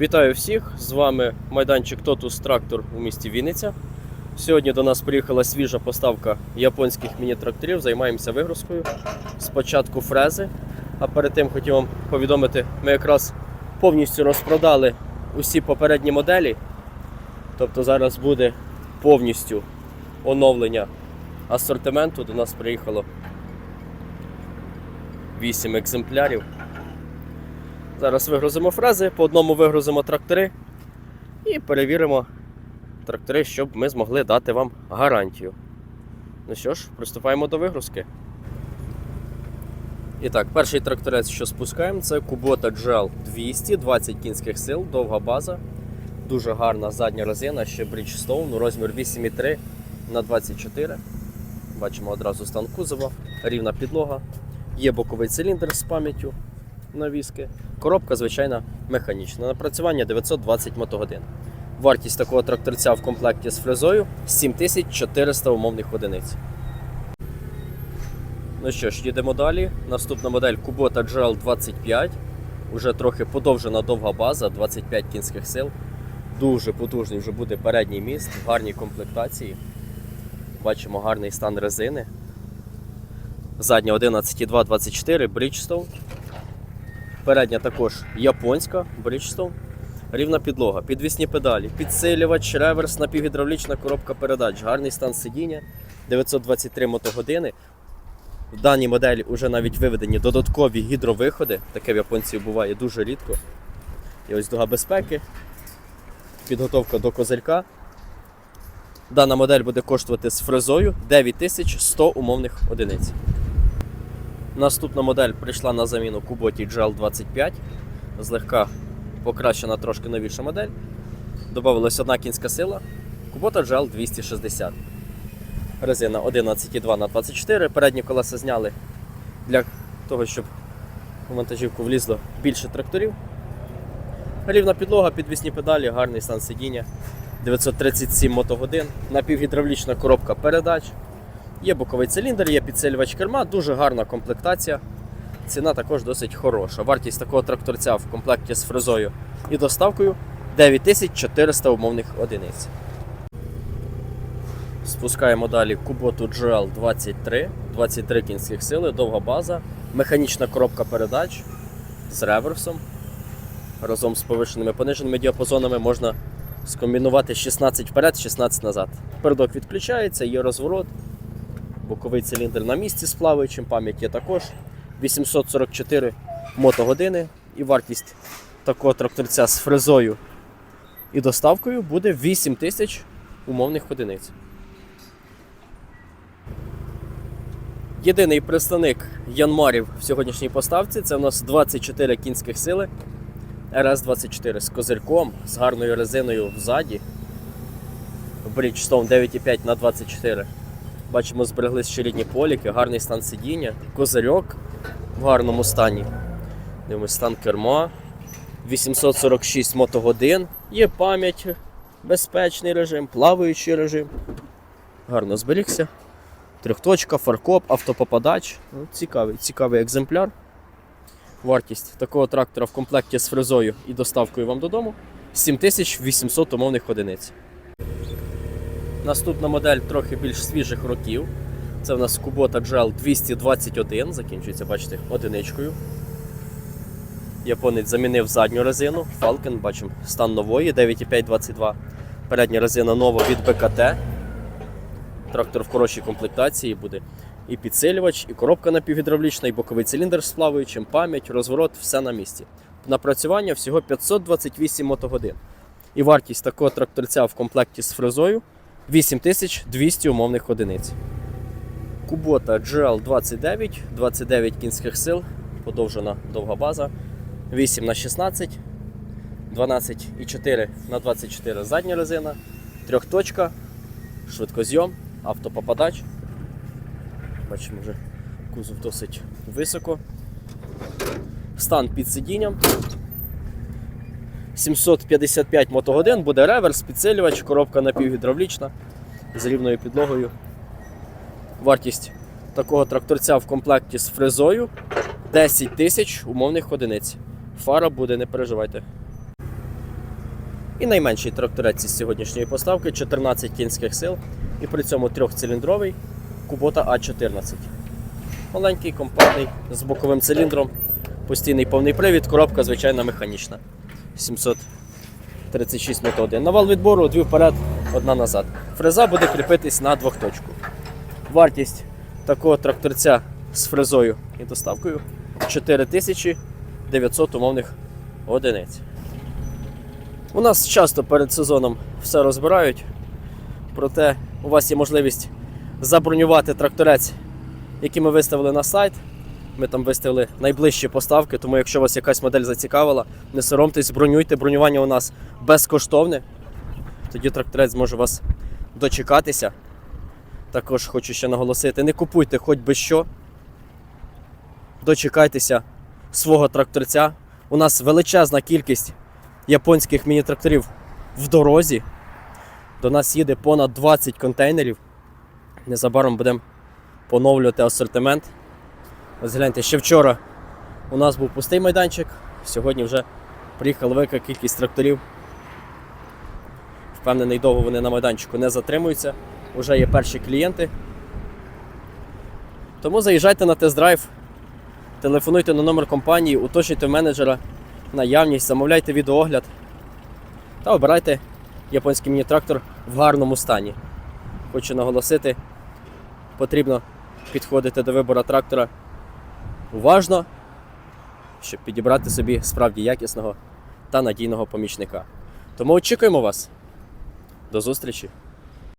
Вітаю всіх! З вами майданчик Totus Трактор у місті Вінниця. Сьогодні до нас приїхала свіжа поставка японських міні-тракторів. Займаємося вигрузкою. Спочатку фрези, а перед тим хотів вам повідомити, ми якраз повністю розпродали усі попередні моделі. Тобто зараз буде повністю оновлення асортименту. До нас приїхало 8 екземплярів. Зараз вигрузимо фрези, по одному вигрузимо трактори і перевіримо трактори, щоб ми змогли дати вам гарантію. Ну що ж, приступаємо до вигрузки. І так, перший тракторець, що спускаємо, це Kubota GL 200, 20 кінських сил, довга база, дуже гарна задня резина, ще Bridgestone, розмір 8,3 на 24. Бачимо одразу стан кузова, рівна підлога, є боковий циліндр з пам'яттю навіски. Коробка, звичайна, механічна. Напрацювання 920 мотогодин. Вартість такого тракторця в комплекті з фрезою 7400 умовних одиниць. Ну що ж, їдемо далі. Наступна модель Kubota GL 25. Уже трохи подовжена довга база, 25 кінських сил. Дуже потужний вже буде передній міст, в гарній комплектації. Бачимо гарний стан резини. Задня 11,2 24 Bridgestone. Передня також японська Bridgestone. Рівна підлога, підвісні педалі, підсилювач, реверс, напівгідравлічна коробка передач, гарний стан сидіння, 923 мотогодини. В даній моделі вже навіть виведені додаткові гідровиходи. Таке в японців буває дуже рідко. І ось дуга безпеки, підготовка до козирька. Дана модель буде коштувати з фрезою 9100 умовних одиниць. Наступна модель прийшла на заміну Kubota GL25. Злегка покращена трошки новіша модель. Добавилась одна кінська сила. Kubota GL 260. Резина 11,2 на 24. Передні колеса зняли для того, щоб у вантажівку влізло більше тракторів. Рівна підлога, підвісні педалі, гарний стан сидіння. 937 мотогодин, напівгідравлічна коробка передач. Є боковий циліндр, є підсилювач керма, дуже гарна комплектація. Ціна також досить хороша. Вартість такого тракторця в комплекті з фрезою і доставкою 9400 умовних одиниць. Спускаємо далі Kubota GL 23, 23 кінських сили, довга база, механічна коробка передач з реверсом. Разом з повишеними пониженими діапазонами можна скомбінувати 16 вперед, 16 назад. Передок відключається, є розворот. Боковий циліндр на місці з плаваючим, пам'ять є також 844 мотогодини. І вартість такого тракторця з фрезою і доставкою буде 8 тисяч умовних одиниць. Єдиний представник Янмарів в сьогоднішній поставці це у нас 24 кінських сили RS24 з козирком, з гарною резиною взаді. Bridgestone 9,5 на 24 Бачимо, збереглись ще рідні поліки, гарний стан сидіння, козирьок в гарному стані. Дивимось стан керма. 846 мотогодин, є пам'ять, безпечний режим, плаваючий режим. Гарно зберігся. Трьохточка, фаркоп, автопопадач. Ну, Цікавий, цікавий екземпляр. Вартість такого трактора в комплекті з фрезою і доставкою вам додому 7800 умовних одиниць. Наступна модель трохи більш свіжих років. Це в нас Kubota GL 221, закінчується, бачите, одиничкою. Японець замінив задню резину, Falcon, бачимо, стан нової 9,522. Передня резина нова від БКТ. Трактор в хорошій комплектації буде. І підсилювач, і коробка напівгідравлічна, і боковий циліндр з плаваючим, пам'ять, розворот, все на місці. Напрацювання всього 528 мотогодин. І вартість такого тракторця в комплекті з фрезою 8200 умовних одиниць. Kubota GL29, 29 кінських сил, подовжена довга база, 8 на 16, 12,4 на 24 задня резина, трьохточка, швидкозйом, автопопадач. Бачимо вже кузов досить високо. Стан під сидінням. 755 мотогодин, буде реверс, підсилювач, коробка напівгідравлічна з рівною підлогою. Вартість такого тракторця в комплекті з фрезою 10 тисяч умовних одиниць. Фара буде, не переживайте. І найменший тракторець із сьогоднішньої поставки 14 кінських сил і при цьому трьохциліндровий Kubota А14. Маленький, компактний, з боковим циліндром, постійний повний привід, коробка звичайна механічна. 736 методи. Навал відбору дві вперед, одна назад. Фреза буде кріпитись на двохточку. Вартість такого тракторця з фрезою і доставкою 4900 умовних одиниць. У нас часто перед сезоном все розбирають, проте у вас є можливість забронювати тракторець, який ми виставили на сайт. Ми там виставили найближчі поставки, тому якщо вас якась модель зацікавила, не соромтесь, бронюйте. Бронювання у нас безкоштовне. Тоді тракторець зможе вас дочекатися. Також хочу ще наголосити: не купуйте хоч би що. Дочекайтеся свого тракторця. У нас величезна кількість японських міні-тракторів в дорозі. До нас їде понад 20 контейнерів. Незабаром будемо поновлювати асортимент. Ось гляньте, ще вчора у нас був пустий майданчик, сьогодні вже приїхала велика кількість тракторів. Впевнений, довго вони на майданчику не затримуються. Уже є перші клієнти. Тому заїжджайте на тест-драйв, телефонуйте на номер компанії, уточнюйте менеджера наявність, замовляйте відеоогляд та обирайте японський міні-трактор в гарному стані. Хочу наголосити, потрібно підходити до вибору трактора уважно, щоб підібрати собі справді якісного та надійного помічника. Тому очікуємо вас. До зустрічі!